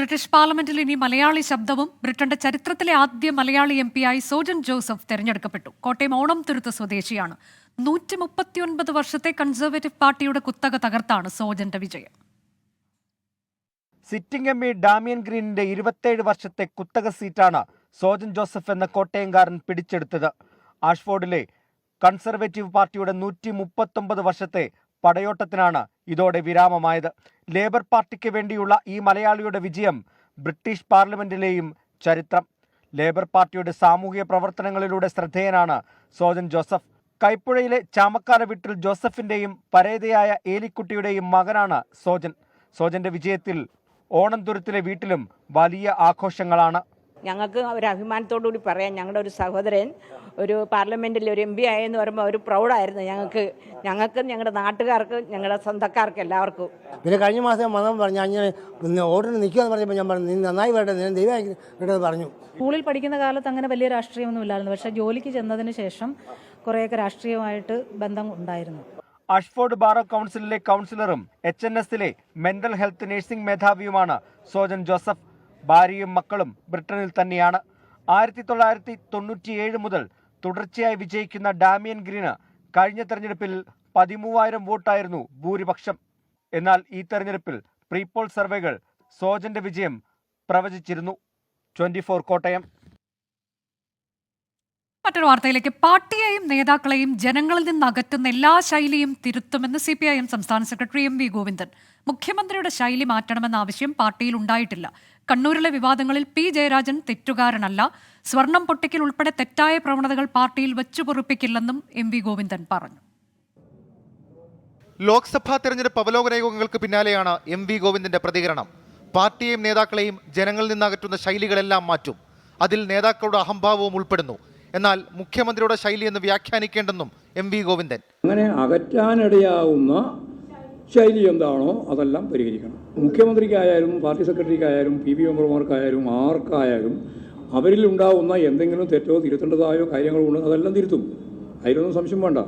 British പാർലമെന്റിൽ ഇനി മലയാളി ശബ്ദവും ബ്രിട്ടന്റെ ചരിത്രത്തിലെ ആദ്യ മലയാളി എം പിയായി സോജൻ ജോസഫ് തെരഞ്ഞെടുക്കപ്പെട്ടു. കോട്ടയം ഓണം തുരുത്ത് സ്വദേശിയാണ്. നൂറ്റി മുപ്പത്തിയൊൻപത് വർഷത്തെ കൺസർവേറ്റീവ് പാർട്ടിയുടെ കുത്തക തകർത്താണ് സോജന്റെ വിജയം. സിറ്റിംഗ് എം പി ഡാമിയൻ ഗ്രീനിന്റെ ഇരുപത്തേഴ് വർഷത്തെ കുത്തക സീറ്റാണ് സോജൻ ജോസഫ് എന്ന കോട്ടയംകാരൻ പിടിച്ചെടുത്തത്. ആഷ്ഫോർഡിലെ കൺസർവേറ്റീവ് പാർട്ടിയുടെ നൂറ്റി മുപ്പത്തൊമ്പത് വർഷത്തെ പടയോട്ടത്തിനാണ് ഇതോടെ വിരാമമായത്. ലേബർ പാർട്ടിക്ക് വേണ്ടിയുള്ള ഈ മലയാളിയുടെ വിജയം ബ്രിട്ടീഷ് പാർലമെന്റിലെയും ചരിത്രം. ലേബർ പാർട്ടിയുടെ സാമൂഹിക പ്രവർത്തനങ്ങളിലൂടെ ശ്രദ്ധേയനാണ് സോജൻ ജോസഫ്. കൈപ്പുഴയിലെ ചാമക്കാല വീട്ടിൽ ജോസഫിന്റെയും പരേതയായ ഏലിക്കുട്ടിയുടെയും മകനാണ് സോജൻ. സോജന്റെ വിജയത്തിൽ ഓണന്തുരത്തിലെ വീട്ടിലും വലിയ ആഘോഷങ്ങളാണ്. ഞങ്ങൾക്ക് ഒരു അഭിമാനത്തോടു കൂടി പറയാം ഞങ്ങളുടെ ഒരു സഹോദരൻ ഒരു പാർലമെന്റിൽ ഒരു എം പി ആയെന്ന് പറയുമ്പോൾ ഒരു പ്രൗഡായിരുന്നു ഞങ്ങൾക്ക് ഞങ്ങൾക്ക് ഞങ്ങളുടെ നാട്ടുകാർക്കും ഞങ്ങളുടെ സ്വന്തക്കാർക്കും എല്ലാവർക്കും. പിന്നെ കഴിഞ്ഞ മാസം മതം പറഞ്ഞു ഞാൻ ഇങ്ങനെ ഓർഡറിന് നിൽക്കുമെന്ന് പറഞ്ഞപ്പോൾ ഞാൻ പറഞ്ഞു നീ നന്നായി വരട്ടെ ഞാൻ ദൈവം പറഞ്ഞു. സ്കൂളിൽ പഠിക്കുന്ന കാലത്ത് അങ്ങനെ വലിയ രാഷ്ട്രീയമൊന്നും ഇല്ലായിരുന്നു. പക്ഷേ ജോലിക്ക് ചെന്നതിന് ശേഷം കുറേയൊക്കെ രാഷ്ട്രീയമായിട്ട് ബന്ധം ഉണ്ടായിരുന്നു. അഷ്ഫോർഡ് ബാറോ കൗൺസിലിലെ കൗൺസിലറും എച്ച് എൻ എസിലെ മെന്റൽ ഹെൽത്ത് നഴ്സിംഗ് മേധാവിയുമാണ് സോജൻ ജോസഫ്. ഭാര്യയും മക്കളും ബ്രിട്ടനിൽ തന്നെയാണ്. ആയിരത്തി തൊള്ളായിരത്തി തൊണ്ണൂറ്റിയേഴ് മുതൽ തുടർച്ചയായി വിജയിക്കുന്ന ഡാമിയൻ ഗ്രീന് കഴിഞ്ഞ തെരഞ്ഞെടുപ്പിൽ പതിമൂവായിരം വോട്ടായിരുന്നു ഭൂരിപക്ഷം. എന്നാൽ ഈ തെരഞ്ഞെടുപ്പിൽ പ്രീപോൾ സർവേകൾ സോജന്റെ വിജയം പ്രവചിച്ചിരുന്നു. Twenty four Kottayam. മറ്റൊരു വാർത്തയിലേക്ക്. പാർട്ടിയെയും നേതാക്കളെയും ജനങ്ങളിൽ നിന്ന് അകറ്റുന്ന എല്ലാ ശൈലിയും തിരുത്തുമെന്ന് സി പി ഐ എം സംസ്ഥാന സെക്രട്ടറി എം വി ഗോവിന്ദൻ. മുഖ്യമന്ത്രിയുടെ ശൈലി മാറ്റണമെന്ന ആവശ്യം പാർട്ടിയിൽ ഉണ്ടായിട്ടില്ല. കണ്ണൂരിലെ വിവാദങ്ങളിൽ പി. ജയരാജൻ തെറ്റുകാരനല്ല. സ്വർണം പൊട്ടിക്കൽ ഉൾപ്പെടെ തെറ്റായ പ്രവണതകൾ പാർട്ടിയിൽ വെച്ചുപൊറുപ്പിക്കില്ലെന്നും എം വി ഗോവിന്ദൻ പറഞ്ഞു. ലോക്സഭാ തെരഞ്ഞെടുപ്പ് അവലോകന യോഗങ്ങൾക്ക് പിന്നാലെയാണ് എം വി ഗോവിന്ദന്റെ പ്രതികരണം. പാർട്ടിയെയും നേതാക്കളെയും ജനങ്ങളിൽ നിന്ന് അകറ്റുന്ന ശൈലികളെല്ലാം മാറ്റും. അതിൽ നേതാക്കളുടെ അഹംഭാവവും ഉൾപ്പെടുന്നു. എന്നാൽ മുഖ്യമന്ത്രിയുടെ ശൈലി എന്ന് വ്യാഖ്യാനിക്കേണ്ടെന്നും എം വി ഗോവിന്ദൻ. അങ്ങനെ അകറ്റാനിടയാവുന്ന ശൈലി എന്താണോ അതെല്ലാം പരിഹരിക്കണം. മുഖ്യമന്ത്രിക്കായാലും പാർട്ടി സെക്രട്ടറിക്കായാലും പി ബി മെമ്പർമാർക്കായാലും ആർക്കായാലും അവരിൽ ഉണ്ടാവുന്ന എന്തെങ്കിലും തെറ്റോ തിരുത്തേണ്ടതായോ കാര്യങ്ങളോ ഉണ്ടോ അതെല്ലാം തിരുത്തും. അതിലൊന്നും സംശയം വേണ്ട.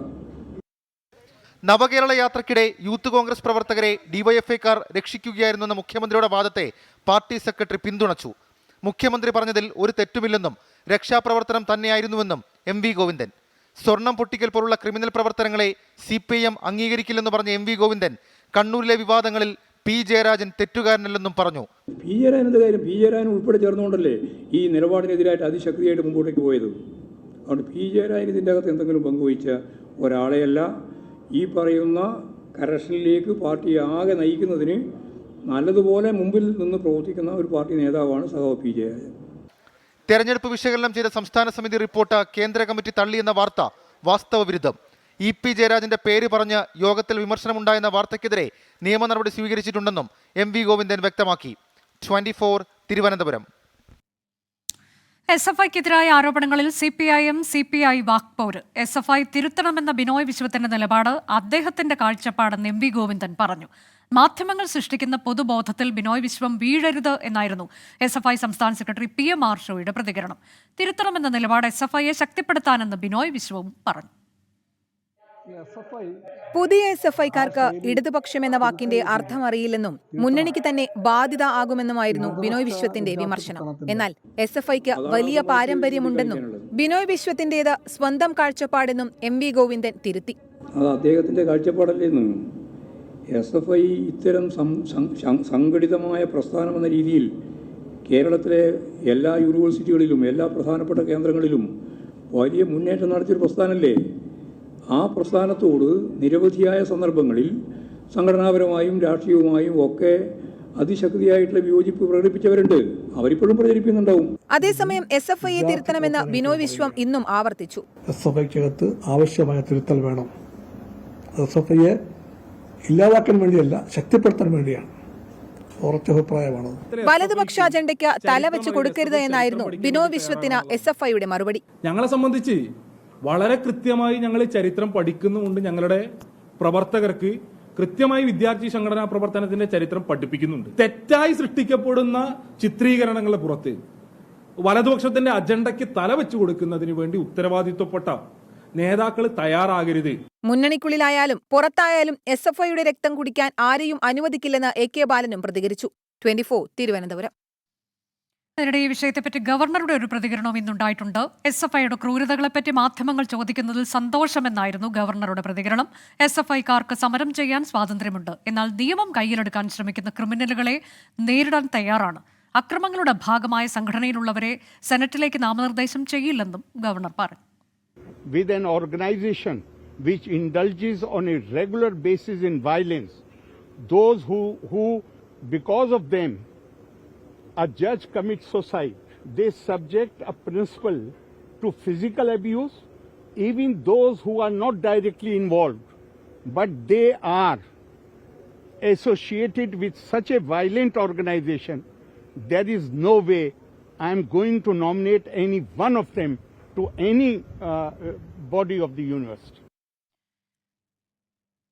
നവകേരള യാത്രക്കിടെ യൂത്ത് കോൺഗ്രസ് പ്രവർത്തകരെ ഡിവൈഎഫ്ഐക്കാർ രക്ഷിക്കുകയായിരുന്നെന്ന മുഖ്യമന്ത്രിയുടെ വാദത്തെ പാർട്ടി സെക്രട്ടറി പിന്തുണച്ചു. മുഖ്യമന്ത്രി പറഞ്ഞതിൽ ഒരു തെറ്റുമില്ലെന്നും രക്ഷാപ്രവർത്തനം തന്നെയായിരുന്നുവെന്നും എം വി ഗോവിന്ദൻ. സ്വർണം പൊട്ടിക്കൽ പോലുള്ള ക്രിമിനൽ പ്രവർത്തനങ്ങളെ സി പി ഐ എം അംഗീകരിക്കില്ലെന്ന് പറഞ്ഞ എം വി ഗോവിന്ദൻ കണ്ണൂരിലെ വിവാദങ്ങളിൽ പി ജയരാജൻ തെറ്റുകാരനല്ലെന്നും പറഞ്ഞു. പി ജയരാജൻ എന്ത് കാര്യം? പി ജയരാജൻ ഉൾപ്പെടെ ചേർന്നുകൊണ്ടല്ലേ ഈ നിലപാടിനെതിരായിട്ട് അതിശക്തിയായിട്ട് മുമ്പോട്ടേക്ക് പോയത്? അതുകൊണ്ട് പി ജയരാജൻ ഇതിന്റെ അകത്ത് എന്തെങ്കിലും പങ്കുവഹിച്ച ഒരാളെയല്ല ഈ പറയുന്ന കറക്ഷനിലേക്ക് പാർട്ടി ആകെ നയിക്കുന്നതിന് നല്ലതുപോലെ മുമ്പിൽ നിന്ന് പ്രവർത്തിക്കുന്ന ഒരു പാർട്ടി നേതാവാണ് സഹോ പി ജയരാജൻ. തെരഞ്ഞെടുപ്പ് വിശകലനം ചെയ്ത സംസ്ഥാന സമിതി റിപ്പോർട്ട് കേന്ദ്ര കമ്മിറ്റി തള്ളിയെന്ന വാർത്ത വാസ്തവ വിരുദ്ധം. ഇ പി ജയരാജന്റെ പേര് പറഞ്ഞ് യോഗത്തിൽ വിമർശനമുണ്ടായെന്ന വാർത്തയ്ക്കെതിരെ നിയമ നടപടി സ്വീകരിച്ചിട്ടുണ്ടെന്നും എം വി ഗോവിന്ദൻ വ്യക്തമാക്കി. Twenty four Thiruvananthapuram. S F ഐക്കെതിരായ ആരോപണങ്ങളിൽ C P I M C P I വാക്പോര്. S F I തിരുത്തണമെന്ന ബിനോയ് വിശ്വത്തിന്റെ നിലപാട് അദ്ദേഹത്തിന്റെ കാഴ്ചപ്പാടെന്ന് എം വി ഗോവിന്ദൻ പറഞ്ഞു. മാധ്യമങ്ങൾ സൃഷ്ടിക്കുന്ന പൊതുബോധത്തിൽ ബിനോയ് വിശ്വം വീഴരുത് എന്നായിരുന്നു എസ് എഫ് ഐ സംസ്ഥാന സെക്രട്ടറി പി എം ആർഷോയുടെ പ്രതികരണം. തിരുത്തണമെന്ന നിലപാട് എസ് എഫ് ഐയെ ശക്തിപ്പെടുത്താനെന്ന് ബിനോയ് വിശ്വവും പറഞ്ഞു. പുതിയ എസ് എഫ് ഐക്കാർക്ക് ഇടതുപക്ഷം എന്ന വാക്കിന്റെ അർത്ഥം അറിയില്ലെന്നും മുന്നണിക്ക് തന്നെ ബാധ്യത ആകുമെന്നുമായിരുന്നു ബിനോയ് വിശ്വത്തിന്റെ വിമർശനം. എന്നാൽ എസ് എഫ് ഐക്ക് വലിയ പാരമ്പര്യമുണ്ടെന്നും ബിനോയ് വിശ്വത്തിന്റേത് സ്വന്തം കാഴ്ചപ്പാടെന്നും എം വി ഗോവിന്ദൻ തിരുത്തി. അത് അദ്ദേഹത്തിന്റെ കാഴ്ചപ്പാടല്ലേന്ന് എസ് എഫ് ഐ ഇത്തരം സംഘടിതമായ പ്രസ്ഥാനം എന്ന രീതിയിൽ കേരളത്തിലെ എല്ലാ യൂണിവേഴ്സിറ്റികളിലും എല്ലാ പ്രധാനപ്പെട്ട കേന്ദ്രങ്ങളിലും വലിയ മുന്നേറ്റം നടത്തിയൊരു പ്രസ്ഥാനമല്ലേ ആ പ്രസ്ഥാനത്തോട് നിരവധിയായ സന്ദർഭങ്ങളിൽ സംഘടനാപരമായും രാഷ്ട്രീയവുമായും ഒക്കെ അതിശക്തിയായിട്ടുള്ള വിയോജിപ്പ് പ്രകടിപ്പിച്ചവരുണ്ട്. അവരിപ്പോഴും പ്രചരിപ്പിക്കുന്നുണ്ടാവും. അതേസമയം എസ് എഫ് ഐയെ തിരുത്തണമെന്ന് ബിനോയ് വിശ്വം ഇന്നും ആവർത്തിച്ചു. എസ് എഫ് ഐക്കകത്ത് ആവശ്യമായ തിരുത്തൽ വേണം. എസ് എഫ് ഐയെ ഇല്ലാതാക്കാൻ വേണ്ടിയല്ല ശക്തിപ്പെടുത്താൻ വേണ്ടിയാണ്. വലതുപക്ഷ അജണ്ടയ്ക്ക് തല വെച്ച് കൊടുക്കരുത് എന്നായിരുന്നു ബിനോയ് വിശ്വത്തിന് എസ് എഫ് ഐയുടെ മറുപടി. ഞങ്ങളെ സംബന്ധിച്ച് വളരെ കൃത്യമായി ഞങ്ങൾ ചരിത്രം പഠിക്കുന്നുമുണ്ട് ഞങ്ങളുടെ പ്രവർത്തകർക്ക്. കൃത്യമായി വിദ്യാർത്ഥി സംഘടനാ പ്രവർത്തനത്തിന്റെ ചരിത്രം പഠിപ്പിക്കുന്നുണ്ട്. തെറ്റായി സൃഷ്ടിക്കപ്പെടുന്ന ചിത്രീകരണങ്ങളെ പുറത്ത് വലതുപക്ഷത്തിന്റെ അജണ്ടയ്ക്ക് തല വെച്ചു കൊടുക്കുന്നതിന് വേണ്ടി ഉത്തരവാദിത്വപ്പെട്ട നേതാക്കൾ തയ്യാറാകരുത്. മുന്നണിക്കുള്ളിലായാലും പുറത്തായാലും എസ് എഫ് ഐയുടെ രക്തം കുടിക്കാൻ ആരെയും അനുവദിക്കില്ലെന്ന് എ കെ ബാലനും പ്രതികരിച്ചു. ട്വന്റി തിരുവനന്തപുരം. ഇതിനിടെ ഈ വിഷയത്തെപ്പറ്റി ഗവർണറുടെ ഒരു പ്രതികരണവും ഇന്നുണ്ടായിട്ടുണ്ട്. എസ് എഫ് ഐയുടെ ക്രൂരതകളെപ്പറ്റി മാധ്യമങ്ങൾ ചോദിക്കുന്നതിൽ സന്തോഷമെന്നായിരുന്നു ഗവർണറുടെ പ്രതികരണം. എസ് എഫ് ഐക്കാർക്ക് സമരം ചെയ്യാൻ സ്വാതന്ത്ര്യമുണ്ട്. എന്നാൽ നിയമം കയ്യിലെടുക്കാൻ ശ്രമിക്കുന്ന ക്രിമിനലുകളെ നേരിടാൻ തയ്യാറാണ്. അക്രമങ്ങളുടെ ഭാഗമായ സംഘടനയിലുള്ളവരെ സെനറ്റിലേക്ക് നാമനിർദ്ദേശം ചെയ്യില്ലെന്നും ഗവർണർ പറഞ്ഞു. With an organization which indulges on a regular basis in violence, those who, who because of them, a judge commits suicide, they subject a principal to physical abuse, even those who are not directly involved, but they are associated with such a violent organization, there is no way I am going to nominate any one of them to any uh, body of the university.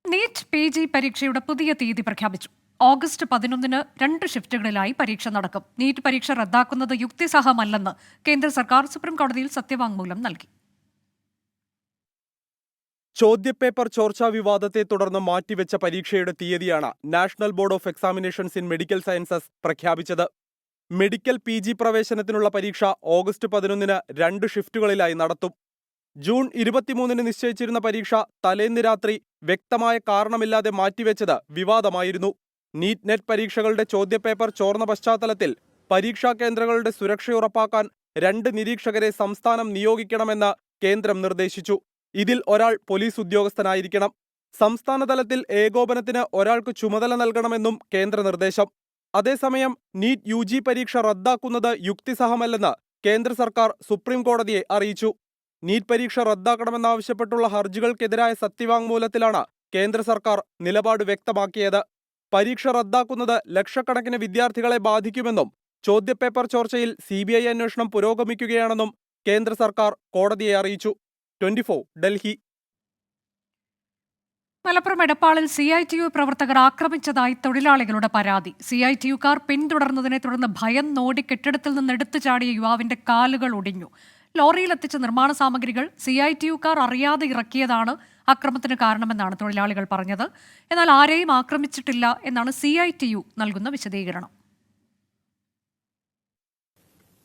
NEET P G പരീക്ഷയുടെ പുതിയ തീയതി പ്രഖ്യാപിച്ചു August പതിനൊന്നിന് രണ്ട് ഷിഫ്റ്റുകളിലായി പരീക്ഷ നടക്കും. NEET പരീക്ഷ റദ്ദാക്കുന്നത് യുക്തിസഹമല്ലെന്ന് കേന്ദ്ര സർക്കാർ സുപ്രീം കോടതിയിൽ സത്യവാങ്മൂലം നൽകി. ചോദ്യപേപ്പർ ചോർച്ചാ വിവാദത്തെ തുടർന്ന് മാറ്റിവെച്ച പരീക്ഷയുടെ തീയതിയാണ് national board of examinations in medical sciences പ്രഖ്യാപിച്ചത്. മെഡിക്കൽ പി ജി പ്രവേശനത്തിനുള്ള പരീക്ഷ ഓഗസ്റ്റ് പതിനൊന്നിന് രണ്ട് ഷിഫ്റ്റുകളിലായി നടത്തും. ജൂൺ ഇരുപത്തിമൂന്നിന് നിശ്ചയിച്ചിരുന്ന പരീക്ഷ തലേന്ന് രാത്രി വ്യക്തമായ കാരണമില്ലാതെ മാറ്റിവെച്ചത് വിവാദമായിരുന്നു. നീറ്റ് നെറ്റ് പരീക്ഷകളുടെ ചോദ്യപേപ്പർ ചോർന്ന പശ്ചാത്തലത്തിൽ പരീക്ഷാ കേന്ദ്രങ്ങളുടെ സുരക്ഷ ഉറപ്പാക്കാൻ രണ്ട് നിരീക്ഷകരെ സംസ്ഥാനം നിയോഗിക്കണമെന്ന് കേന്ദ്രം നിർദ്ദേശിച്ചു. ഇതിൽ ഒരാൾ പോലീസ് ഉദ്യോഗസ്ഥനായിരിക്കണം. സംസ്ഥാനതലത്തിൽ ഏകോപനത്തിന് ഒരാൾക്ക് ചുമതല നൽകണമെന്നും കേന്ദ്ര നിർദ്ദേശം. അതേസമയം നീറ്റ് യു ജി പരീക്ഷ റദ്ദാക്കുന്നത് യുക്തിസഹമല്ലെന്ന് കേന്ദ്ര സർക്കാർ സുപ്രീം കോടതിയെ അറിയിച്ചു. നീറ്റ് പരീക്ഷ റദ്ദാക്കണമെന്നാവശ്യപ്പെട്ടുള്ള ഹർജികൾക്കെതിരായ സത്യവാങ്മൂലത്തിലാണ് കേന്ദ്ര സർക്കാർ നിലപാട് വ്യക്തമാക്കിയത്. പരീക്ഷ റദ്ദാക്കുന്നത് ലക്ഷക്കണക്കിന് വിദ്യാർത്ഥികളെ ബാധിക്കുമെന്നും ചോദ്യപേപ്പർ ചോർച്ചയിൽ സി ബി ഐ അന്വേഷണം പുരോഗമിക്കുകയാണെന്നും കേന്ദ്ര സർക്കാർ കോടതിയെ അറിയിച്ചു. ട്വന്റി ഡൽഹി. മലപ്പുറം എടപ്പാളിൽ സി ഐ ടി യു പ്രവർത്തകർ ആക്രമിച്ചതായി തൊഴിലാളികളുടെ പരാതി. സി ഐ ടി യുക്കാർ പിന്തുടർന്നതിനെ തുടർന്ന് ഭയം നോടി കെട്ടിടത്തിൽ നിന്ന് എടുത്തു ചാടിയ യുവാവിന്റെ കാലുകൾ ഒടിഞ്ഞു. ലോറിയിലെത്തിച്ച നിർമ്മാണ സാമഗ്രികൾ സി ഐ ടി യുക്കാർ അറിയാതെ ഇറക്കിയതാണ് അക്രമത്തിന് കാരണമെന്നാണ് തൊഴിലാളികൾ പറഞ്ഞത്. എന്നാൽ ആരെയും ആക്രമിച്ചിട്ടില്ല എന്നാണ് സി ഐ ടി യു നൽകുന്ന വിശദീകരണം.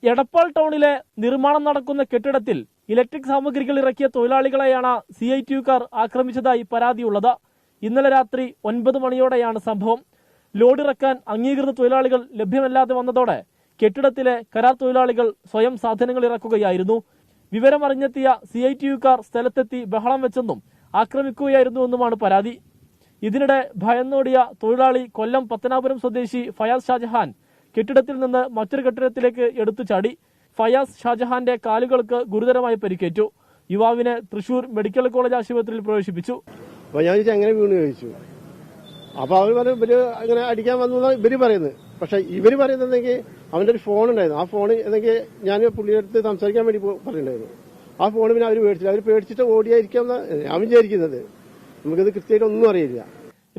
എടപ്പാൾ ടൗണിലെ നിർമ്മാണം നടക്കുന്ന കെട്ടിടത്തിൽ ഇലക്ട്രിക് സാമഗ്രികൾ ഇറക്കിയ തൊഴിലാളികളെയാണ് സി ഐ ടി യുക്കാർ ആക്രമിച്ചതായി പരാതിയുള്ളത്. ഇന്നലെ രാത്രി ഒൻപത് മണിയോടെയാണ് സംഭവം. ലോഡ് ഇറക്കാൻ അംഗീകൃത തൊഴിലാളികൾ ലഭ്യമല്ലാതെ വന്നതോടെ കെട്ടിടത്തിലെ കരാർ തൊഴിലാളികൾ സ്വയം സാധനങ്ങൾ ഇറക്കുകയായിരുന്നു. വിവരമറിഞ്ഞെത്തിയ സി ഐ ടി യുക്കാർ സ്ഥലത്തെത്തി ബഹളം വെച്ചെന്നും ആക്രമിക്കുകയായിരുന്നുവെന്നുമാണ് പരാതി. ഇതിനിടെ ഭയന്നോടിയ തൊഴിലാളി കൊല്ലം പത്തനാപുരം സ്വദേശി ഫയാസ് ഷാജഹാൻ കെട്ടിടത്തിൽ നിന്ന് മറ്റൊരു കെട്ടിടത്തിലേക്ക് എടുത്തു ചാടി. ഫയാസ് ഷാജഹാന്റെ കാലുകൾക്ക് ഗുരുതരമായി പരിക്കേറ്റു. യുവാവിനെ തൃശൂർ മെഡിക്കൽ കോളേജ് ആശുപത്രിയിൽ പ്രവേശിപ്പിച്ചു. അപ്പോൾ ഞാൻ എങ്ങനെ വീണ്? ചോദിച്ചു. അപ്പോൾ അവർ പറഞ്ഞു ഇവർ അങ്ങനെ അടിക്കാൻ വന്നു ഇവർ പറയുന്നത്. പക്ഷെ ഇവർ പറയുന്നെങ്കിൽ അവന്റെ ഒരു ഫോൺ ഉണ്ടായിരുന്നു. ആ ഫോൺ എന്നെങ്കിൽ ഞാൻ പുള്ളിയെടുത്ത് സംസാരിക്കാൻ വേണ്ടി പറഞ്ഞിട്ടുണ്ടായിരുന്നു. ആ ഫോൺ പിന്നെ അവർ പേടിച്ചില്ല. അവർ പേടിച്ചിട്ട് ഓടിയായിരിക്കാം ഞാൻ വിചാരിക്കുന്നത്. നമുക്കിത് കൃത്യമായിട്ട് ഒന്നും അറിയില്ല.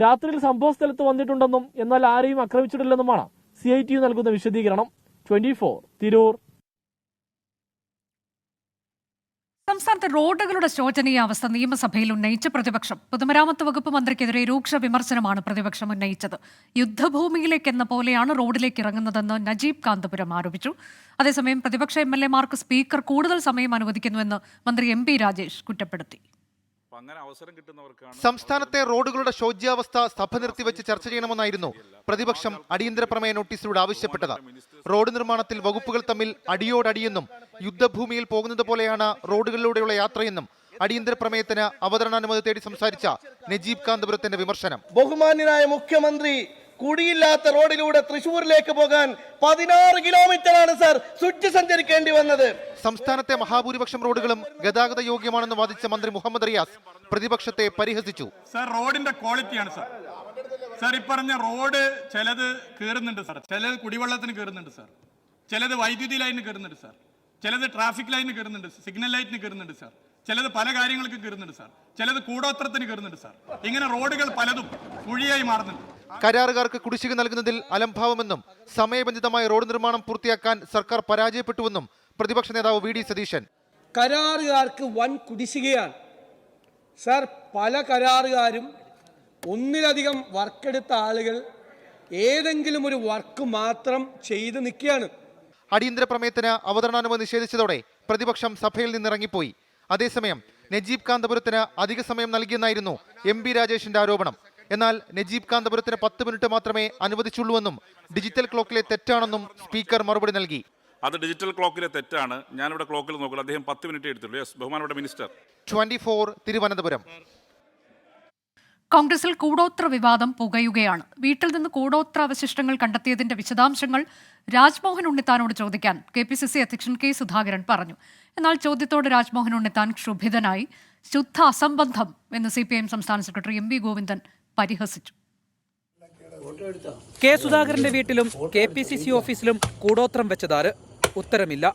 രാത്രിയിൽ സംഭവ സ്ഥലത്ത് വന്നിട്ടുണ്ടെന്നും എന്നാൽ ആരെയും ആക്രമിച്ചിട്ടില്ലെന്നുമാണ് സി ഐ ടി നൽകുന്ന വിശദീകരണം. Twenty four Tirur. സംസ്ഥാനത്തെ റോഡുകളുടെ ശോചനീയ അവസ്ഥ നിയമസഭയിൽ ഉന്നയിച്ച പ്രതിപക്ഷം. പൊതുമരാമത്ത് വകുപ്പ് മന്ത്രിക്കെതിരെ രൂക്ഷ വിമർശനമാണ് പ്രതിപക്ഷം ഉന്നയിച്ചത്. യുദ്ധഭൂമിയിലേക്കെന്ന പോലെയാണ് റോഡിലേക്ക് ഇറങ്ങുന്നതെന്ന് നജീബ് കാന്തപുരം ആരോപിച്ചു. അതേസമയം പ്രതിപക്ഷ എം എൽ എമാർക്ക് സ്പീക്കർ കൂടുതൽ സമയം അനുവദിക്കുന്നുവെന്ന് മന്ത്രി എം പി രാജേഷ് കുറ്റപ്പെടുത്തി. സംസ്ഥാനത്തെ റോഡുകളുടെ ശോച്യാവസ്ഥ സഭ നിർത്തിവെച്ച് ചർച്ച ചെയ്യണമെന്നായിരുന്നു പ്രതിപക്ഷം അടിയന്തര പ്രമേയ നോട്ടീസിലൂടെ ആവശ്യപ്പെട്ടത്. റോഡ് നിർമ്മാണത്തിൽ വകുപ്പുകൾ തമ്മിൽ അടിയോടടിയെന്നും യുദ്ധഭൂമിയിൽ പോകുന്നത് പോലെയാണ് റോഡുകളിലൂടെയുള്ള യാത്രയെന്നും അടിയന്തര പ്രമേയത്തിന് അവതരണാനുമതി തേടി സംസാരിച്ച നജീബ് കാന്തപുരത്തിന്റെ വിമർശനം. ബഹുമാന്യനായ മുഖ്യമന്ത്രി കുടിയില്ലാത്ത റോഡിലൂടെ തൃശൂരിലേക്ക് പോകാൻ പതിനാറ് കിലോമീറ്റർ ആണ് സാർ സ്വിച്ച് സഞ്ചരിക്കേണ്ടി വന്നത്. സംസ്ഥാനത്തെ മഹാഭൂരിപക്ഷം റോഡുകളും ഗതാഗത യോഗ്യമാണെന്ന് വാദിച്ച മന്ത്രി മുഹമ്മദ് റിയാസ് പ്രതിപക്ഷത്തെ പരിഹസിച്ചു. സാർ റോഡിന്റെ ക്വാളിറ്റിയാണ് സാർ. സാർ ഇപ്പറഞ്ഞ റോഡ് ചിലത് കയറുന്നുണ്ട് സാർ. ചിലത് കുടിവെള്ളത്തിന് കയറുന്നുണ്ട് സാർ. ചിലത് വൈദ്യുതി ലൈനിന് കയറുന്നുണ്ട് സാർ. ചിലത് ട്രാഫിക് ലൈനിന് കയറുന്നുണ്ട് സിഗ്നൽ ലൈറ്റിന് കയറുന്നുണ്ട് സാർ. ചിലത് പല കാര്യങ്ങൾക്കും കയറുന്നുണ്ട് സാർ. ചിലത് കൂടോത്രത്തിന് കയറുന്നുണ്ട് സാർ. ഇങ്ങനെ റോഡുകൾ പലതും കുഴിയായി മാറുന്നുണ്ട്. കരാറുകാർക്ക് കുടിശ്ശിക നൽകുന്നതിൽ അലംഭാവമെന്നും സമയബന്ധിതമായ റോഡ് നിർമ്മാണം പൂർത്തിയാക്കാൻ സർക്കാർ പരാജയപ്പെട്ടുവെന്നും പ്രതിപക്ഷ നേതാവ് വി ഡി സതീശൻ. കരാറുകാർക്ക് വൻ കുടിശ്ശികയാണ്. സർ പല കരാറുകാരും ഒന്നിലധികം വർക്കെടുത്ത ആളുകൾ ഏതെങ്കിലും ഒരു വർക്ക് മാത്രം ചെയ്ത് നിൽക്കുകയാണ്. അടിയന്തര പ്രമേയത്തിന് അവതരണാനുമതി നിഷേധിച്ചതോടെ പ്രതിപക്ഷം സഭയിൽ നിന്നിറങ്ങിപ്പോയി. അതേസമയം നജീബ് കാന്തപുരത്തിന് അധിക സമയം നൽകിയെന്നായിരുന്നു എം ബി രാജേഷിന്റെ ആരോപണം. എന്നാൽ നജീബ് കാന്തപുരത്തിന് പത്ത് മിനിറ്റ് മാത്രമേ അനുവദിച്ചുള്ളൂവെന്നും ഡിജിറ്റൽ ക്ലോക്കിലെ തെറ്റാണെന്നും സ്പീക്കർ മറുപടി നൽകി. അത് ഡിജിറ്റൽ ക്ലോക്കിലെ തെറ്റാണ്. ഞാനിവിടെ ക്ലോക്കിൽ നോക്കുക അദ്ദേഹം പത്ത് മിനിറ്റ് എടുത്തുള്ളൂ യെസ് ബഹുമാനപ്പെട്ട മിനിസ്റ്റർ. Twenty four Thiruvananthapuram. കോൺഗ്രസിൽ കൂടോത്ര വിവാദം പുകയുകയാണ്. വീട്ടിൽ നിന്ന് കൂടോത്ര അവശിഷ്ടങ്ങൾ കണ്ടെത്തിയതിന്റെ വിശദാംശങ്ങൾ രാജ്മോഹൻ ഉണ്ണിത്താനോട് ചോദിക്കാൻ കെ പി സി സി അധ്യക്ഷൻ കെ സുധാകരൻ പറഞ്ഞു. എന്നാൽ ചോദ്യത്തോട് രാജ്മോഹൻ ഉണ്ണിത്താൻ ക്ഷുഭിതനായി. ശുദ്ധ അസംബന്ധം എന്ന് സി പി ഐ എം സംസ്ഥാന സെക്രട്ടറി എം വി ഗോവിന്ദൻ പരിഹസിച്ചു. കെ സുധാകരന്റെ വീട്ടിലും കെ പി സി സി ഓഫീസിലും കൂടോത്രം വെച്ചതാര്? ഉത്തരമില്ല.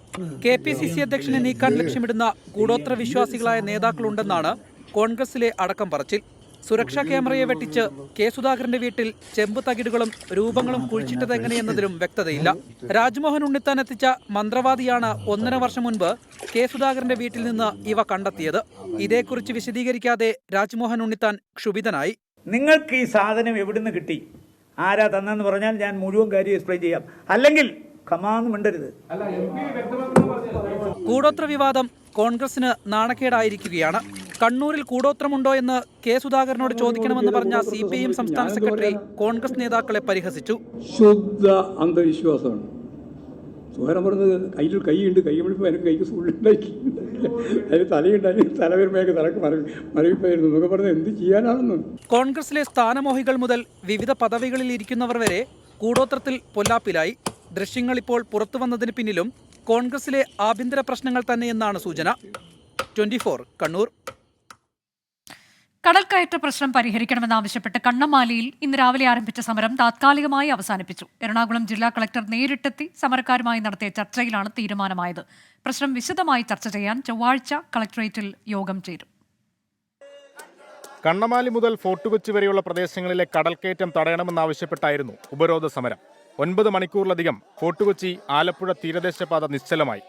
കെ പി സി സി അധ്യക്ഷനെ നീക്കാൻ ലക്ഷ്യമിടുന്ന കൂടോത്ര വിശ്വാസികളായ നേതാക്കളുണ്ടെന്നാണ് കോൺഗ്രസിലെ അടക്കം പറച്ചിൽ. സുരക്ഷാ ക്യാമറയെ വെട്ടിച്ച് കെ സുധാകരന്റെ വീട്ടിൽ ചെമ്പ് തകിടുകളും രൂപങ്ങളും കുഴിച്ചിട്ടത് എങ്ങനെയെന്നതിലും വ്യക്തതയില്ല. രാജ്മോഹൻ ഉണ്ണിത്താൻ എത്തിച്ച മന്ത്രവാദിയാണ് ഒന്നര വർഷം മുൻപ് കെ സുധാകരന്റെ വീട്ടിൽ നിന്ന് ഇവ കണ്ടെത്തിയത്. ഇതേക്കുറിച്ച് വിശദീകരിക്കാതെ രാജ്മോഹൻ ഉണ്ണിത്താൻ ക്ഷുഭിതനായി. നിങ്ങൾക്ക് ഈ സാധനം എവിടുന്ന് കിട്ടി ആരാ തന്നെന്ന് പറഞ്ഞാൽ ഞാൻ മുഴുവൻ കാര്യം എക്സ്പ്ലെയിൻ ചെയ്യാം അല്ലെങ്കിൽ കമാന്ന് മിണ്ടരുത് കൂടോത്ര വിവാദം കോൺഗ്രസിന് നാണക്കേടായിരിക്കുകയാണ് കണ്ണൂരിൽ കൂടോത്രമുണ്ടോ എന്ന് കെ സുധാകരനോട് ചോദിക്കണമെന്ന് പറഞ്ഞ സി പി ഐ എം സംസ്ഥാന സെക്രട്ടറി കോൺഗ്രസ് നേതാക്കളെ പരിഹസിച്ചു ശുദ്ധ അന്ധവിശ്വാസമാണ് സുഹരം പറഞ്ഞത് കയ്യിൽ കൈയുണ്ട് കൈ വിളിപ്പോൾ എനിക്ക് കൈക്ക് സുള്ളുണ്ടാക്കി അതിന് തലയുണ്ടായി തലവരുമ്പോഴേക്ക് തലക്ക് മറവി മരവിപ്പായിരുന്നു എന്നൊക്കെ പറഞ്ഞത് എന്ത് ചെയ്യാനാണെന്ന്. കോൺഗ്രസിലെ സ്ഥാനമോഹികൾ മുതൽ വിവിധ പദവികളിൽ ഇരിക്കുന്നവർ വരെ കൂടോത്രത്തിൽ പൊല്ലാപ്പിലായി. ദൃശ്യങ്ങൾ ഇപ്പോൾ പുറത്തു വന്നതിന് പിന്നിലും കോൺഗ്രസിലെ ആഭ്യന്തര പ്രശ്നങ്ങൾ തന്നെയെന്നാണ് സൂചന. ട്വന്റി കണ്ണൂർ. കടൽക്കയറ്റ പ്രശ്നം പരിഹരിക്കണമെന്നാവശ്യപ്പെട്ട് കണ്ണമാലിയിൽ ഇന്ന് രാവിലെ ആരംഭിച്ച സമരം താത്കാലികമായി അവസാനിപ്പിച്ചു. എറണാകുളം ജില്ലാ കളക്ടർ നേരിട്ടെത്തി സമരക്കാരുമായി നടത്തിയ ചർച്ചയിലാണ് തീരുമാനമായത്. പ്രശ്നം വിശദമായി ചർച്ച ചെയ്യാൻ ചൊവ്വാഴ്ച കളക്ടറേറ്റിൽ യോഗം ചേരും. കണ്ണമാലി മുതൽ ഫോർട്ട് കൊച്ചി വരെയുള്ള പ്രദേശങ്ങളിലെ കടൽക്കയറ്റം തടയണമെന്നാവശ്യപ്പെട്ടായിരുന്നു ഉപരോധ സമരം. ഒൻപത് മണിക്കൂറിലധികം ഫോർട്ട് കൊച്ചി ആലപ്പുഴ തീരദേശപാത നിശ്ചലമായി.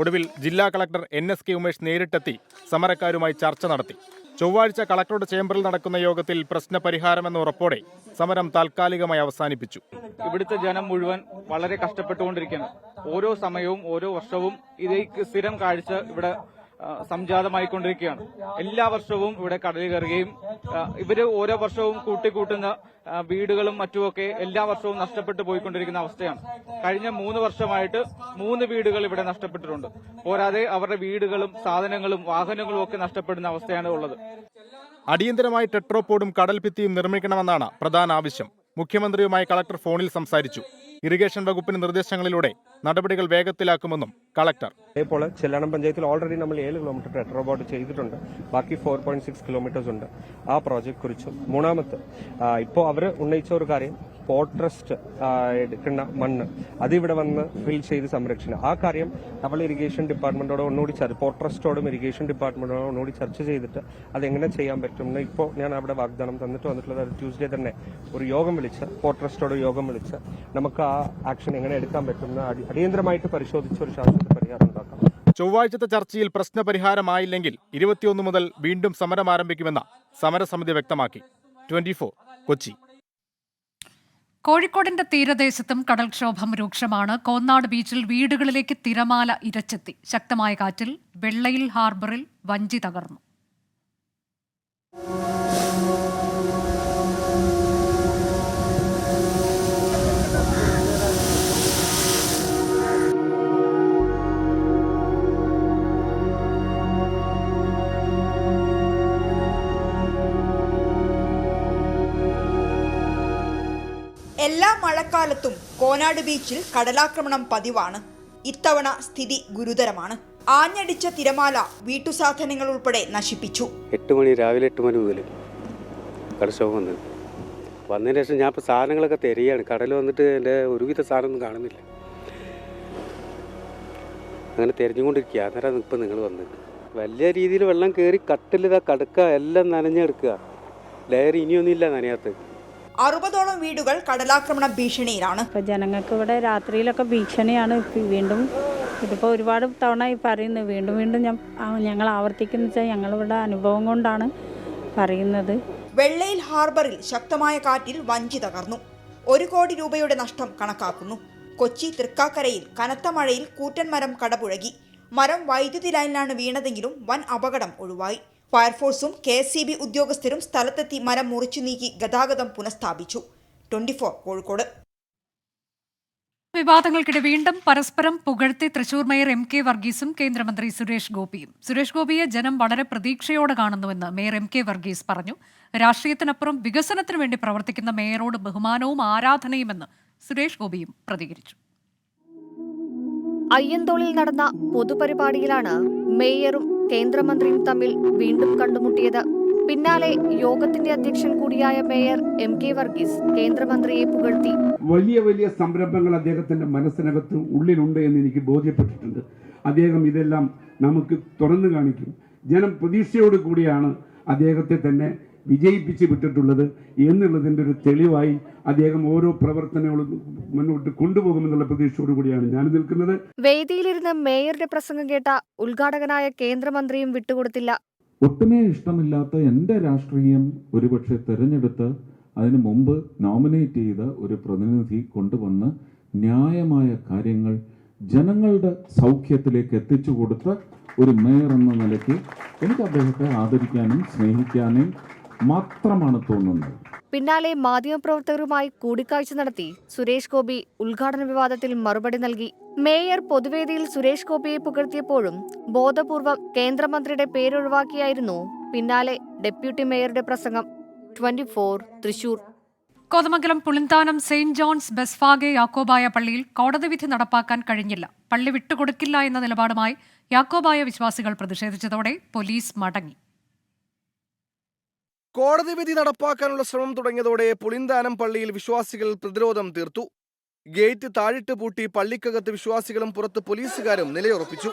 ഒടുവിൽ ജില്ലാ collector N S K Umesh നേരിട്ടെത്തി സമരക്കാരുമായി ചർച്ച നടത്തി. ചൊവ്വാഴ്ച കളക്ടറുടെ ചേംബറിൽ നടക്കുന്ന യോഗത്തിൽ പ്രശ്ന പരിഹാരമെന്ന ഉറപ്പോടെ സമരം താൽക്കാലികമായി അവസാനിപ്പിച്ചു. ഇവിടുത്തെ ജനം മുഴുവൻ വളരെ കഷ്ടപ്പെട്ടുകൊണ്ടിരിക്കുകയാണ്. ഓരോ സമയവും ഓരോ വർഷവും ഇതേ സ്ഥിരം കാഴ്ച ഇവിടെ സംജാതമായിക്കൊണ്ടിരിക്കുകയാണ്. എല്ലാ വർഷവും ഇവിടെ കടലിൽ കയറുകയും ഇവർ ഓരോ വർഷവും കൂട്ടിക്കൂട്ടുന്ന വീടുകളും മറ്റുമൊക്കെ എല്ലാ വർഷവും നഷ്ടപ്പെട്ടു പോയിക്കൊണ്ടിരിക്കുന്ന അവസ്ഥയാണ്. കഴിഞ്ഞ മൂന്ന് വർഷമായിട്ട് മൂന്ന് വീടുകൾ ഇവിടെ നഷ്ടപ്പെട്ടിട്ടുണ്ട്. പോരാതെ അവരുടെ വീടുകളും സാധനങ്ങളും വാഹനങ്ങളും ഒക്കെ നഷ്ടപ്പെടുന്ന അവസ്ഥയാണ് ഉള്ളത്. അടിയന്തരമായി ടെട്രോപോഡും കടൽഭിത്തിയും നിർമ്മിക്കണമെന്നാണ് പ്രധാന ആവശ്യം. മുഖ്യമന്ത്രിയുമായി കളക്ടർ ഫോണിൽ സംസാരിച്ചു. ഇറിഗേഷൻ വകുപ്പിന് നിർദ്ദേശങ്ങളിലൂടെ നടപടികൾ വേഗത്തിലാക്കുമെന്നും കളക്ടർ. ഇപ്പോൾ ചെല്ലണം പഞ്ചായത്തിൽ ഓൾറെഡി നമ്മൾ ഏഴ് കിലോമീറ്റർ ടെട്രോബോട്ട് ചെയ്തിട്ടുണ്ട്. ബാക്കി ഫോർ പോയിന്റ് സിക്സ് കിലോമീറ്റേഴ്സ് ഉണ്ട്. ആ പ്രോജക്റ്റ് കുറിച്ചും മൂന്നാമത്തെ ഇപ്പോൾ അവർ ഉന്നയിച്ച ഒരു കാര്യം പോർട്ട് ട്രസ്റ്റ് എടുക്കുന്ന മണ്ണ്. അതിവിടെ വന്ന് ഫിൽ ചെയ്ത് സംരക്ഷണം ആ കാര്യം നമ്മൾ ഇറിഗേഷൻ ഡിപ്പാർട്ട്മെന്റോട് ഒന്നുകൂടി ചർച്ച പോർട്ട് ട്രസ്റ്റോടും ഇറിഗേഷൻ ഡിപ്പാർട്ട്മെന്റോടും ഒന്നുകൂടി ചർച്ച ചെയ്തിട്ട് അതെങ്ങനെ ചെയ്യാൻ പറ്റും ഇപ്പോൾ ഞാൻ അവിടെ വാഗ്ദാനം തന്നിട്ട് വന്നിട്ടുള്ളത് ട്യൂസ്ഡേ തന്നെ ഒരു യോഗം വിളിച്ച് പോർട്ട് ട്രസ്റ്റോട് യോഗം വിളിച്ച് നമുക്ക് ആ ആക്ഷൻ എങ്ങനെ എടുക്കാൻ പറ്റും എന്ന് അടി- അടിയന്തരമായിട്ട് പരിശോധിച്ച് ഒരു ശാശ്വത ചൊവ്വാഴ്ചത്തെ ചർച്ചയിൽ പ്രശ്നപരിഹാരമായില്ലെങ്കിൽ ഇരുപത്തിയൊന്ന് മുതൽ വീണ്ടും സമരം ആരംഭിക്കുമെന്ന സമരസമിതി വ്യക്തമാക്കി. ട്വന്റി കൊച്ചി. കോഴിക്കോടിന്റെ തീരദേശത്തും കടൽക്ഷോഭം രൂക്ഷമാണ്. കോന്നാട് ബീച്ചിൽ വീടുകളിലേക്ക് തിരമാല ഇരച്ചെത്തി. ശക്തമായ കാറ്റിൽ വെള്ളയിൽ ഹാർബറിൽ വഞ്ചി തകർന്നു. എല്ലാ മഴക്കാലത്തും കോനാട് ബീച്ചിൽ കടലാക്രമണം പതിവാണ്. ഇത്തവണ സ്ഥിതി ഗുരുതരമാണ്. ആഞ്ഞടിച്ച തിരമാല വീട്ടുസാധനങ്ങൾ ഉൾപ്പെടെ നശിപ്പിച്ചു. എട്ട് മണി രാവിലെ എട്ട് മണി മുതൽ കടശോകം വന്നത്. വന്നതിന് ശേഷം ഞാൻ ഇപ്പോൾ സാധനങ്ങളൊക്കെ തിരയാണ് കടൽ വന്നിട്ട് എന്റെ ഒരുവിധ സാധനമൊന്നും കാണുന്നില്ല. അങ്ങനെ തിരഞ്ഞുകൊണ്ടിരിക്കുക. അന്നേരം ഇപ്പം നിങ്ങൾ വന്നത്. വലിയ രീതിയിൽ വെള്ളം കയറി കട്ടിലിതാ കടക്കുക എല്ലാം നനഞ്ഞെടുക്കുക. ലെയർ ഇനിയൊന്നുമില്ല നനയാത്തത്. അറുപതോളം വീടുകൾ കടലാക്രമണ ഭീഷണിയിലാണ്. ഇപ്പൊ ജനങ്ങൾക്ക് ഇവിടെ രാത്രിയിലൊക്കെ ഭീഷണിയാണ്. വീണ്ടും ഇതിപ്പോ ഒരുപാട് തവണ ഈ പറയുന്നത് വീണ്ടും വീണ്ടും ഞങ്ങൾ ആവർത്തിക്കുന്ന വെച്ചാൽ ഞങ്ങളിവിടെ അനുഭവം കൊണ്ടാണ് പറയുന്നത്. വെള്ളയിൽ ഹാർബറിൽ ശക്തമായ കാറ്റിൽ വഞ്ചി തകർന്നു. ഒരു കോടി രൂപയുടെ നഷ്ടം കണക്കാക്കുന്നു. കൊച്ചി തൃക്കാക്കരയിൽ കനത്ത മഴയിൽ കൂറ്റൻ മരം കടപുഴകി. മരം വൈദ്യുതി ലൈനിലാണ് വീണതെങ്കിലും വൻ അപകടം ഒഴിവായി. ഫയർഫോഴ്സും കെ എസ് സി ബി ഉദ്യോഗസ്ഥരും സ്ഥലത്തെത്തി മരം മുറിച്ചു നീക്കി ഗതാഗതം പുനഃസ്ഥാപിച്ചു. ട്വന്റി കോഴിക്കോട്. വിവാദങ്ങൾക്കിടെ വീണ്ടും പരസ്പരം പുകഴ്ത്തി തൃശൂർ മേയർ എം കെ വർഗീസും കേന്ദ്രമന്ത്രി സുരേഷ് ഗോപിയും. സുരേഷ് ഗോപിയെ ജനം വളരെ പ്രതീക്ഷയോടെ കാണുന്നുവെന്ന് മേയർ എം കെ വർഗീസ് പറഞ്ഞു. രാഷ്ട്രീയത്തിനപ്പുറം വികസനത്തിനു വേണ്ടി പ്രവർത്തിക്കുന്ന മേയറോട് ബഹുമാനവും ആരാധനയുമെന്ന് സുരേഷ് ഗോപിയും പ്രതികരിച്ചു. അയ്യന്തോളിൽ നടന്ന പൊതുപരിപാടിയിലാണ് മേയറും കേന്ദ്രമന്ത്രിയും തമ്മിൽ വീണ്ടും കണ്ടുമുട്ടിയത്. പിന്നാലെ യോഗത്തിന്റെ അധ്യക്ഷൻ കൂടിയായ മേയർ എം കെ വർഗീസ് കേന്ദ്രമന്ത്രിയെ പുകഴ്ത്തി. വലിയ വലിയ സംരംഭങ്ങൾ അദ്ദേഹത്തിന്റെ മനസ്സിനകത്ത് ഉള്ളിലുണ്ട് എന്ന് എനിക്ക് ബോധ്യപ്പെട്ടിട്ടുണ്ട്. അദ്ദേഹം ഇതെല്ലാം നമുക്ക് തുറന്നു കാണിക്കും. ജനം പ്രതീക്ഷയോട് കൂടിയാണ് അദ്ദേഹത്തെ തന്നെ വിജയിപ്പിച്ച് വിട്ടിട്ടുള്ളത് എന്നുള്ളതിന്റെ ഒരു തെളിവായി അദ്ദേഹം ഓരോ പ്രവർത്തനങ്ങളും മുന്നോട്ട് കൊണ്ടുപോകുമെന്നുള്ള പ്രതീക്ഷയോടു കൂടിയാണ് ഞാൻ നിൽക്കുന്നത്. വേദിയിലിരുന്ന് മേയറുടെ പ്രസംഗം കേട്ട ഉദ്ഘാടകനായ കേന്ദ്രമന്ത്രിയും വിട്ടുകൊടുത്തില്ല. ഒട്ടുമേ ഇഷ്ടമില്ലാത്ത എന്റെ രാഷ്ട്രീയം ഒരുപക്ഷെ തെരഞ്ഞെടുത്ത് അതിനു മുമ്പ് നോമിനേറ്റ് ചെയ്ത ഒരു പ്രതിനിധി കൊണ്ടുവന്ന് ന്യായമായ കാര്യങ്ങൾ ജനങ്ങളുടെ സൗഖ്യത്തിലേക്ക് എത്തിച്ചു കൊടുത്ത ഒരു മേയർ എന്ന നിലയ്ക്ക് എനിക്ക് അദ്ദേഹത്തെ ആദരിക്കാനും സ്നേഹിക്കാനും മാത്രമാണ് തോന്നുന്നത്. പിന്നാലെ മാധ്യമപ്രവർത്തകരുമായി കൂടിക്കാഴ്ച നടത്തി സുരേഷ് ഗോപി ഉദ്ഘാടന വിവാദത്തിൽ മറുപടി നൽകി. മേയർ പൊതുവേദിയിൽ സുരേഷ് ഗോപിയെ പുകഴ്ത്തിയപ്പോഴും ബോധപൂർവം കേന്ദ്രമന്ത്രിയുടെ പേരൊഴിവാക്കിയായിരുന്നു പിന്നാലെ ഡെപ്യൂട്ടി മേയറുടെ പ്രസംഗം. Twenty Thrissur. Kothamangalam Pulinthanam Saint John's Bethphage Yakobaya പള്ളിയിൽ കോടതി വിധി നടപ്പാക്കാൻ കഴിഞ്ഞില്ല. പള്ളി വിട്ടുകൊടുക്കില്ല എന്ന നിലപാടുമായി യാക്കോബായ വിശ്വാസികൾ പ്രതിഷേധിച്ചതോടെ പോലീസ് മടങ്ങി. കോടതി വിധി നടപ്പാക്കാനുള്ള ശ്രമം തുടങ്ങിയതോടെ പുളിന്താനം പള്ളിയിൽ വിശ്വാസികൾ പ്രതിരോധം തീർത്തു. ഗേറ്റ് താഴിട്ട് പൂട്ടി പള്ളിക്കകത്ത് വിശ്വാസികളും പുറത്ത് പോലീസുകാരും നിലയുറപ്പിച്ചു.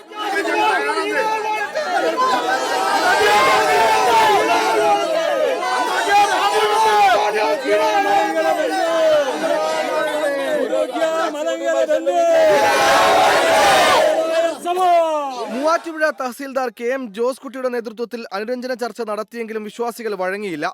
മൂവാറ്റുപുഴ തഹസീൽദാർ കെ എം ജോസ് കുട്ടിയുടെ നേതൃത്വത്തിൽ അനുരഞ്ജന ചർച്ച നടത്തിയെങ്കിലും വിശ്വാസികൾ വഴങ്ങിയില്ല.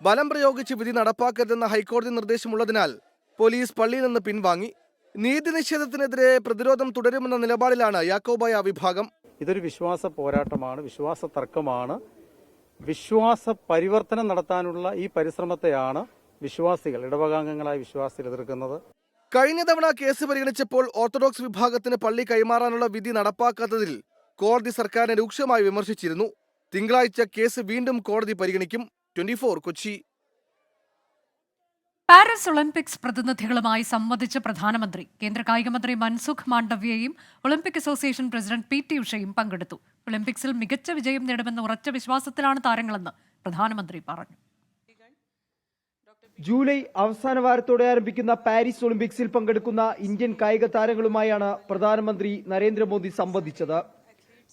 ബലം പ്രയോഗിച്ച് വിധി നടപ്പാക്കരുതെന്ന ഹൈക്കോടതി നിർദ്ദേശമുള്ളതിനാൽ പോലീസ് പള്ളിയിൽ നിന്ന് പിൻവാങ്ങി. നീതി നിഷേധത്തിനെതിരെ പ്രതിരോധം തുടരുമെന്ന നിലപാടിലാണ് യാക്കോബായ വിഭാഗം. ഇതൊരു വിശ്വാസ പോരാട്ടമാണ് വിശ്വാസ തർക്കമാണ്. വിശ്വാസ പരിവർത്തനം നടത്താനുള്ള ഈ പരിശ്രമത്തെയാണ് വിശ്വാസികൾ ഇടവകാംഗങ്ങളായ വിശ്വാസികൾ എതിർക്കുന്നത്. കഴിഞ്ഞ തവണ കേസ് പരിഗണിച്ചപ്പോൾ ഓർത്തഡോക്സ് വിഭാഗത്തിന് പള്ളി കൈമാറാനുള്ള വിധി നടപ്പാക്കാത്തതിൽ കോടതി സർക്കാരിനെ രൂക്ഷമായി വിമർശിച്ചിരുന്നു. തിങ്കളാഴ്ച കേസ് വീണ്ടും കോടതി പരിഗണിക്കും. ട്വന്റി കൊച്ചി. പാരീസ് ഒളിമ്പിക്സ് പ്രതിനിധികളുമായി സംവദിച്ച പ്രധാനമന്ത്രി കേന്ദ്ര കായികമന്ത്രി Mansukh മാണ്ഡവ്യയും Olympic association president P T ഉഷയും പങ്കെടുത്തു. ഒളിമ്പിക്സിൽ മികച്ച വിജയം നേടുമെന്ന ഉറച്ച വിശ്വാസത്തിലാണ് താരങ്ങളെന്ന് പ്രധാനമന്ത്രി പറഞ്ഞു. ജൂലൈ അവസാന വാരത്തോടെ ആരംഭിക്കുന്ന പാരീസ് ഒളിമ്പിക്സിൽ പങ്കെടുക്കുന്ന ഇന്ത്യൻ കായിക താരങ്ങളുമായാണ് പ്രധാനമന്ത്രി നരേന്ദ്രമോദി സംവദിച്ചത്.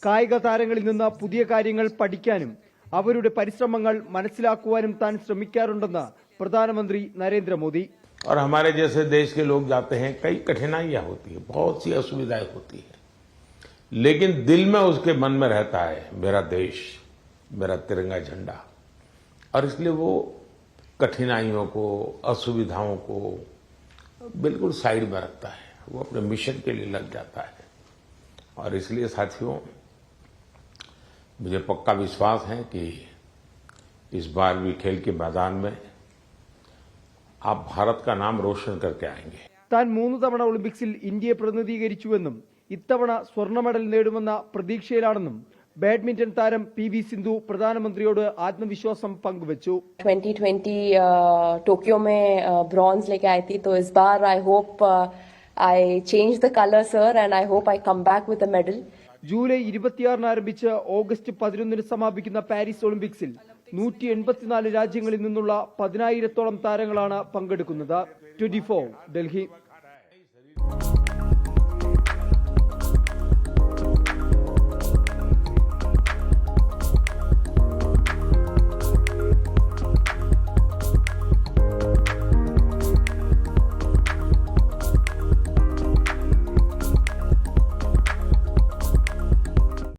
കായിക താരങ്ങളിൽ നിന്ന് പുതിയ കാര്യങ്ങൾ പഠിക്കാനും അവരുടെ പരിശ്രമങ്ങൾ മനസ്സിലാക്കുവാനും താൻ ശ്രമിക്കാറുണ്ടെന്ന് പ്രധാനമന്ത്രി നരേന്ദ്രമോദി और हमारे जैसे देश के लोग जाते हैं कई कठिनाइयां होती है बहुत सी असुविधाएं होती है लेकिन दिल में उसके मन में रहता है मेरा देश मेरा तिरंगा झंडा और इसलिए वो कठिनाइयों को असुविधाओं को बिल्कुल साइड में रखता है वो अपने मिशन के लिए लग जाता है और इसलिए साथियों मुझे पक्का विश्वास है कि इस बार भी खेल के मैदान में आप भारत का नाम रोशन करके आएंगे താൻ മൂന്ന് തവണ ഒളിമ്പിക്സിൽ ഇന്ത്യയെ പ്രതിനിധീകരിച്ചുവെന്നും ഇത്തവണ സ്വർണ്ണ മെഡൽ നേടുമെന്ന പ്രതീക്ഷയിലാണെന്നും ബാഡ്മിന്റൺ താരം പി വി സിന്ധു പ്രധാനമന്ത്രിയോട് ആത്മവിശ്വാസം പങ്കുവച്ചു 2020 टोक्यो में ब्रॉन्ज लेके आई थी तो इस बार I hope I change the colour sir and I hope I come back with a medal July ഇരുപത്തിയാറിന് ആരംഭിച്ച് ഓഗസ്റ്റ് പതിനൊന്നിന് സമാപിക്കുന്ന പാരീസ് ഒളിമ്പിക്സിൽ നൂറ്റി എൺപത്തിനാല് രാജ്യങ്ങളിൽ നിന്നുള്ള പതിനായിരത്തോളം താരങ്ങളാണ് പങ്കെടുക്കുന്നത്. ട്വന്റി ഡൽഹി.